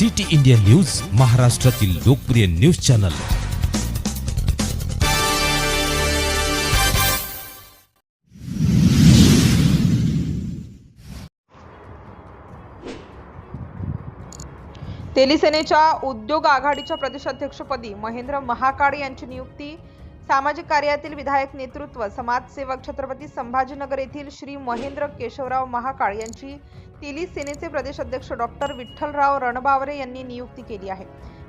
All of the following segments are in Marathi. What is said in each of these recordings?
सिटी इंडिया न्यूज महाराष्ट्रातील लोकप्रिय न्यूज चॅनल. तेलीसेनेच्या उद्योग आघाडीच्या प्रदेशाध्यक्षपदी महेंद्र महाकाडे यांची नियुक्ती सामाजिक कार्यातील विधायक नेतृत्व समाजसेवक छत्रपती संभाजीनगर येथील श्री महेंद्र केशवराव महाकाळ यांची तिली सेनेचे प्रदेश अध्यक्ष डॉक्टर विठ्ठलराव रणबावरे यांनी नियुक्ती केली आहे.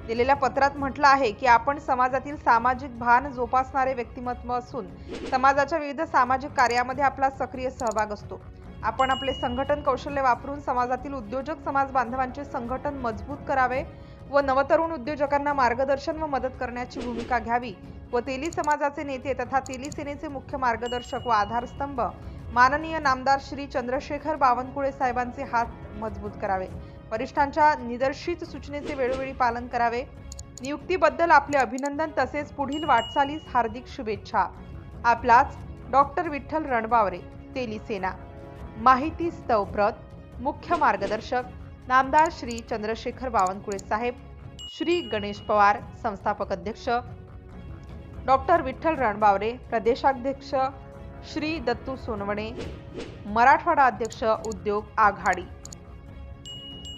दिलेल्या पत्रात म्हटलं आहे की आपण समाजातील सामाजिक भान जोपासणारे व्यक्तिमत्व असून समाजाच्या विविध सामाजिक कार्यामध्ये आपला सक्रिय सहभाग असतो. आपण आपले संघटन कौशल्य वापरून समाजातील उद्योजक समाज बांधवांचे संघटन मजबूत करावे व नवतरुण उद्योजकांना मार्गदर्शन व मदत करण्याची भूमिका घ्यावी व तेली समाजाचे नेते तथा तेली सेनेचे मुख्य मार्गदर्शक व आधारस्तंभ माननीय नामदार श्री चंद्रशेखर बावनकुळे साहेबांचे हात मजबूत करावे. वरिष्ठांच्या निदर्शित सूचनेचे वेळोवेळी पालन करावे. नियुक्तीबद्दल आपले अभिनंदन तसेच पुढील वाटचालीस हार्दिक शुभेच्छा. आपलाच डॉक्टर विठ्ठल रणबावरे तेली सेना. माहिती स्तवप्रत मुख्य मार्गदर्शक नामदार श्री चंद्रशेखर बावनकुळे साहेब श्री गणेश पवार संस्थापक अध्यक्ष डॉक्टर विठ्ठल रणबावरे प्रदेशाध्यक्ष श्री दत्तू सोनवणे मराठवाडा अध्यक्ष उद्योग आघाडी.